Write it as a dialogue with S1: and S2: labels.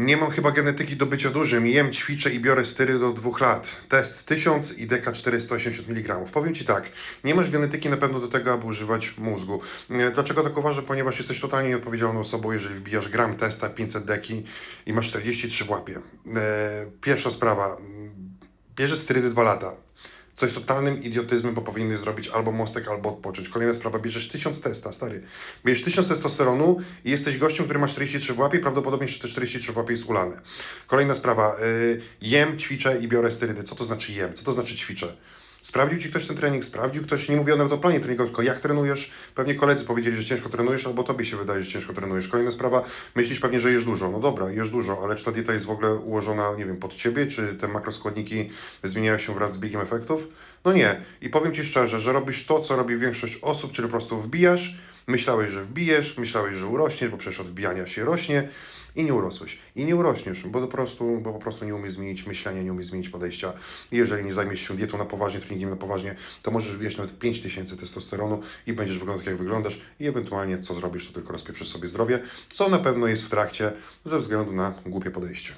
S1: Nie mam chyba genetyki do bycia dużym. Jem, ćwiczę i biorę styry do dwóch lat. Test 1000 i deka 480 mg. Powiem Ci tak, nie masz genetyki na pewno do tego, aby używać mózgu. E, Dlaczego tak uważam? Ponieważ jesteś totalnie nieodpowiedzialną osobą, jeżeli wbijasz gram testa 500 deki i masz 43 w łapie. E, Pierwsza sprawa. Bierzesz sterydy 2 lata. Co jest totalnym idiotyzmem, bo powinny zrobić albo mostek, albo odpocząć. Kolejna sprawa, bierzesz 1000 testa, stary. Bierzesz 1000 testosteronu i jesteś gościem, który ma 43 w łapie i prawdopodobnie te 43 w łapie jest ulane. Kolejna sprawa, y, jem, ćwiczę i biorę sterydy. Co to znaczy jem? Co to znaczy ćwiczę? Sprawdził Ci ktoś ten trening? Sprawdził ktoś? Nie mówię nawet o planie treningowym, tylko jak trenujesz? Pewnie koledzy powiedzieli, że ciężko trenujesz, albo Tobie się wydaje, że ciężko trenujesz. Kolejna sprawa, myślisz pewnie, że jesz dużo. No dobra, jesz dużo, ale czy ta dieta jest w ogóle ułożona, nie wiem, pod Ciebie? Czy te makroskładniki zmieniają się wraz z biegiem efektów? No nie. I powiem Ci szczerze, że robisz to, co robi większość osób, czyli po prostu wbijasz, myślałeś, że wbijesz, myślałeś, że urośniesz, bo przecież od wbijania się rośnie i nie urosłeś. I nie urośniesz, bo po prostu, bo po prostu nie umiesz zmienić myślenia, nie umiesz zmienić podejścia. Jeżeli nie zajmiesz się dietą na poważnie, treningiem na poważnie, to możesz wbijać nawet 5000 testosteronu i będziesz wyglądać jak wyglądasz i ewentualnie co zrobisz, to tylko rozpieprzysz sobie zdrowie, co na pewno jest w trakcie ze względu na głupie podejście.